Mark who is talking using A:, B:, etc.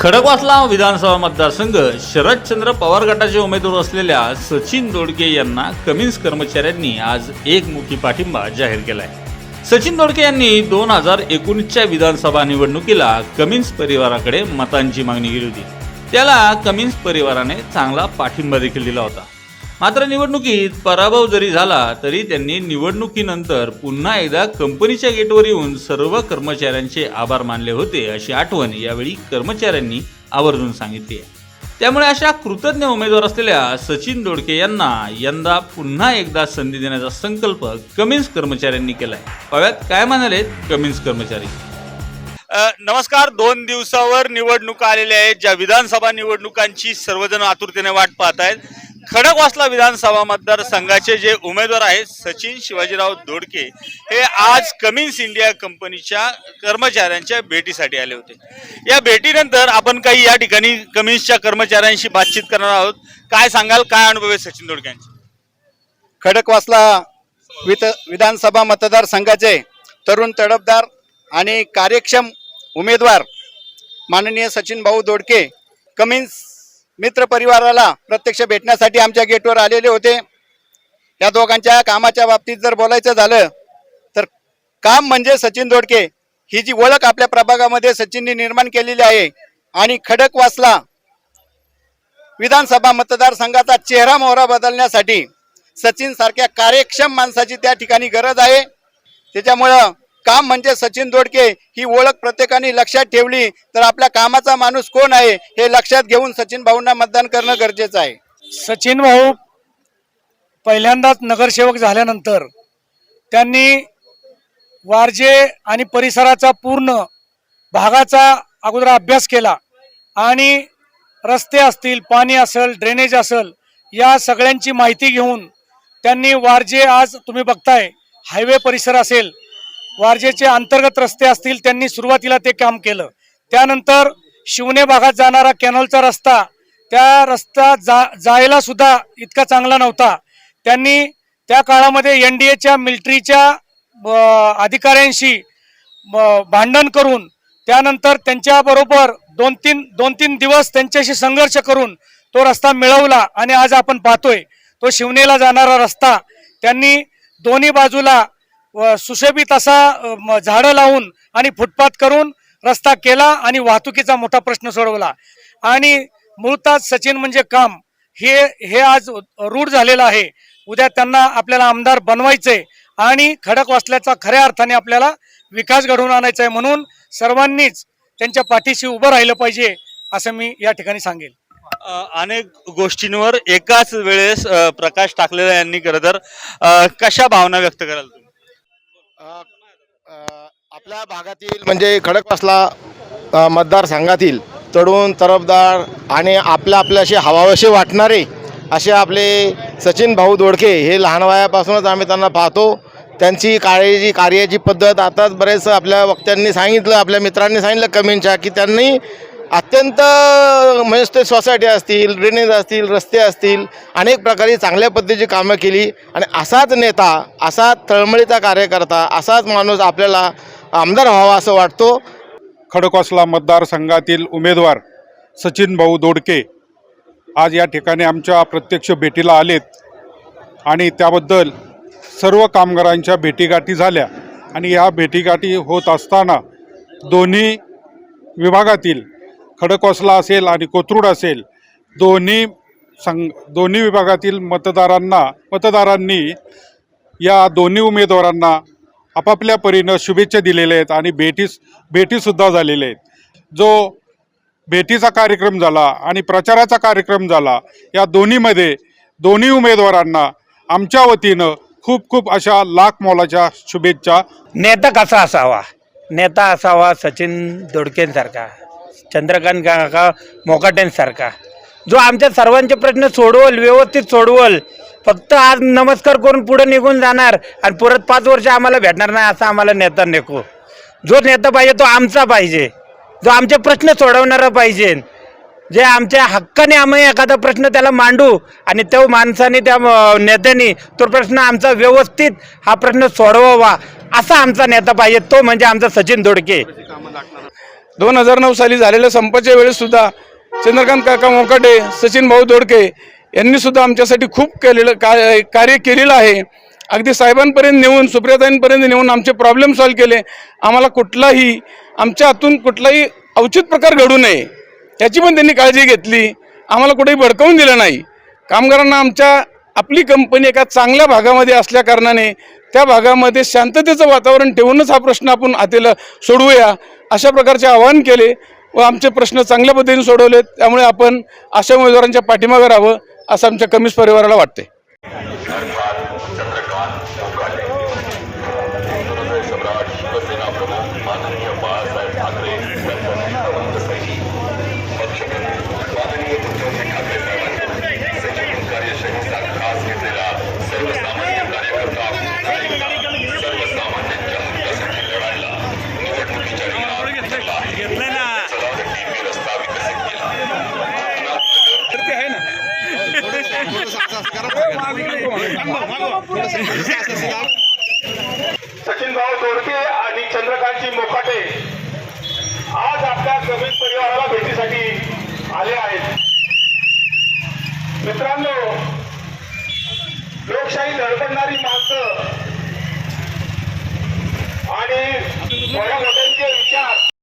A: खडकवासला विधानसभा मतदारसंघ शरदचंद्र पवार गटाचे उमेदवार असलेल्या सचिन दोडके यांना कमिन्स कर्मचाऱ्यांनी आज एकमुखी पाठिंबा जाहीर केला आहे सचिन दोडके यांनी दोन हजार एकोणीसच्या विधानसभा निवडणुकीला कमिन्स परिवाराकडे मतांची मागणी केली होती. त्याला कमिन्स परिवाराने चांगला पाठिंबा देखील दिला होता. मात्र निवडणुकीत पराभव जरी झाला तरी त्यांनी निवडणुकीनंतर पुन्हा एकदा कंपनीच्या गेटवर येऊन सर्व कर्मचाऱ्यांचे आभार मानले होते अशी आठवण यावेळी कर्मचाऱ्यांनी आवर्जून सांगितली आहे. त्यामुळे अशा कृतज्ञ उमेदवार असलेल्या सचिन दोडके यांना यंदा पुन्हा एकदा संधी देण्याचा संकल्प कमिन्स कर्मचाऱ्यांनी केलाय. पाव्यात काय म्हणाले कमिन्स कर्मचारी?
B: नमस्कार. दोन दिवसावर निवडणुका आलेल्या आहेत ज्या विधानसभा निवडणुकांची सर्वजण आतुरतेने वाट पाहत आहेत खडकवासला विधानसभा मतदारसंघाचे जे उमेदवार आहेत सचिन शिवाजीराव दोडके हे आज कमिन्स इंडिया कंपनीच्या कर्मचाऱ्यांच्या भेटीसाठी आले होते. या भेटीनंतर आपण काही या ठिकाणी कमिन्सच्या कर्मचाऱ्यांशी बातचीत करणार आहोत. काय सांगाल काय अनुभव आहे सचिन दोडक्यांचे?
C: खडकवासला वित विधानसभा मतदारसंघाचे तरुण तडफदार आणि कार्यक्षम उमेदवार माननीय सचिन भाऊ दोडके कमिन्स मित्र परिवाराला प्रत्यक्ष भेटण्यासाठी आमच्या गेटवर आलेले होते. या दोघांच्या कामाच्या बाबतीत जर बोलायचं झालं तर काम म्हणजे सचिन दोडके. ही जी ओळख आपल्या प्रभागामध्ये सचिननी निर्माण केलेली आहे आणि खडकवासला विधानसभा मतदारसंघाचा चेहरा मोहरा बदलण्यासाठी सचिन सारख्या कार्यक्षम माणसाची त्या ठिकाणी गरज आहे. त्याच्यामुळं काम म्हणजे सचिन दोडके ही ओळख प्रत्येकाने लक्षात ठेवली तर आपल्या कामाचा माणूस कोण आहे हे लक्षात घेऊन सचिन भाऊंना मतदान करणं गरजेचं आहे.
D: सचिन भाऊ पहिल्यांदाच नगरसेवक झाल्यानंतर त्यांनी वारजे आणि परिसराचा पूर्ण भागाचा अगोदर अभ्यास केला. आणि रस्ते असतील पाणी असेल ड्रेनेज असेल या सगळ्यांची माहिती घेऊन त्यांनी वारजे आज तुम्ही बघताय हायवे परिसर असेल वारजेचे अंतर्गत रस्ते असतील त्यांनी सुरुवातीला ते काम केलं. त्यानंतर शिवने भागात जाणारा कॅनलचा रस्ता त्या रस्ता जा जायला सुद्धा इतका चांगला नव्हता. त्यांनी त्या काळामध्ये एन डी एच्या मिलिटरीच्या अधिकाऱ्यांशी भांडण करून त्यानंतर त्यांच्याबरोबर दोन तीन दोन तीन दिवस त्यांच्याशी संघर्ष करून तो रस्ता मिळवला आणि आज आपण पाहतोय तो शिवनेला जाणारा रस्ता. त्यांनी दोन्ही बाजूला सुशोभित असा म, झाडं लावून आणि फुटपाथ करून रस्ता केला आणि वाहतुकीचा मोठा प्रश्न सोडवला. आणि मूळतः सचिन म्हणजे काम. हे हे आज रूढ झालेलं आहे. उद्या त्यांना आपल्याला आमदार बनवायचंय आणि खडक वाचल्याचा खऱ्या अर्थाने आपल्याला विकास घडवून आणायचा आहे म्हणून सर्वांनीच त्यांच्या पाठीशी उभं राहिलं पाहिजे असं मी या ठिकाणी सांगेल.
B: अनेक गोष्टींवर एकाच वेळेस प्रकाश टाकलेला यांनी खरं तर. कशा भावना व्यक्त कराल
E: आपल्या भागातील म्हणजे खडकवासला मतदारसंघातील तरुण तरफदार आणि आपल्या आपल्याशी हवावेसे वाटणारे असे आपले सचिन भाऊ दोडके हे लहान वयापासूनच आम्ही त्यांना पाहतो. त्यांची काळजी कार्याची पद्धत आताच बरेच आपल्या वक्त्यांनी सांगितलं आपल्या मित्रांनी सांगितलं कमींच्या की त्यांनी अत्यंत म्हणजे ते सोसायटी असतील ड्रेनेज असतील रस्ते असतील अनेक प्रकारे चांगल्या पद्धतीची कामं केली. आणि असाच नेता असा तळमळीचा कार्यकर्ता असाच माणूस आपल्याला आमदार व्हावा असं वाटतो.
F: खडकवासला मतदारसंघातील उमेदवार सचिन भाऊ दोडके आज या ठिकाणी आमच्या प्रत्यक्ष भेटीला आलेत. आणि त्याबद्दल सर्व कामगारांच्या भेटीगाठी झाल्या. आणि या भेटीगाठी होत असताना दोन्ही विभागातील खडकवासला असेल आणि कोथरूड असेल दोन्ही संघ दोन्ही विभागातील मतदारांना मतदारांनी या दोन्ही उमेदवारांना आपापल्या परीनं शुभेच्छा दिलेल्या आहेत आणि भेटीस भेटीसुद्धा झालेल्या आहेत. जो भेटीचा कार्यक्रम झाला आणि प्रचाराचा कार्यक्रम झाला या दोन्हीमध्ये दोन्ही उमेदवारांना आमच्या वतीनं खूप खूप अशा लाख मोलाच्या शुभेच्छा.
G: नेता कसा असावा? नेता असावा सचिन दोडकेंसारखा. चंद्रकांत काका मोकाट्यांसारखा जो आमच्या सर्वांचे प्रश्न सोडवल व्यवस्थित सोडवल फक्त आज नमस्कार करून पुढे निघून जाणार आणि परत पाच वर्ष आम्हाला भेटणार नाही असा आम्हाला नेता नको. जो नेता पाहिजे तो आमचा पाहिजे. जो आमचे प्रश्न सोडवणारा पाहिजे. जे आमच्या हक्काने आम्ही एखादा प्रश्न त्याला मांडू आणि त्या माणसाने त्या नेत्याने तो प्रश्न आमचा व्यवस्थित हा प्रश्न सोडवावा असा आमचा नेता पाहिजे तो म्हणजे आमचा सचिन दोडके
H: दोन हजार नऊ साली झालेल्या संपाच्या वेळेस सुद्धा चंद्रकांत काका मोकाटे सचिन भाऊ दोडके यांनी सुद्धा आमच्यासाठी खूप केलेलं का कार्य केलेलं आहे. अगदी साहेबांपर्यंत नेऊन सुप्रियाताईंपर्यंत नेऊन आमचे प्रॉब्लेम सॉल्व्ह केले. आम्हाला कुठलाही आमच्या हातून कुठलाही अवचित प्रकार घडू नये याची पण त्यांनी काळजी घेतली. आम्हाला कुठेही भडकवून दिलं नाही. कामगारांना आमच्या आपली कंपनी एका चांगल्या भागामध्ये असल्या कारणाने त्या भागामध्ये शांततेचं वातावरण ठेवूनच हा प्रश्न आपण हातेला सोडवूया. अशा प्रकारचे आवाहन केले व आमचे प्रश्न चांगल्या पद्धतीने सोडवले त्यामुळे आपण अशा उमेदवारांच्या पाठीमागे राहावं असं आमच्या कमीस परिवाराला वाटते
I: सचिन भाऊ दोडके आणि चंद्रकांतजी मोकाटे आज आपल्या जमीन परिवाराला भेटीसाठी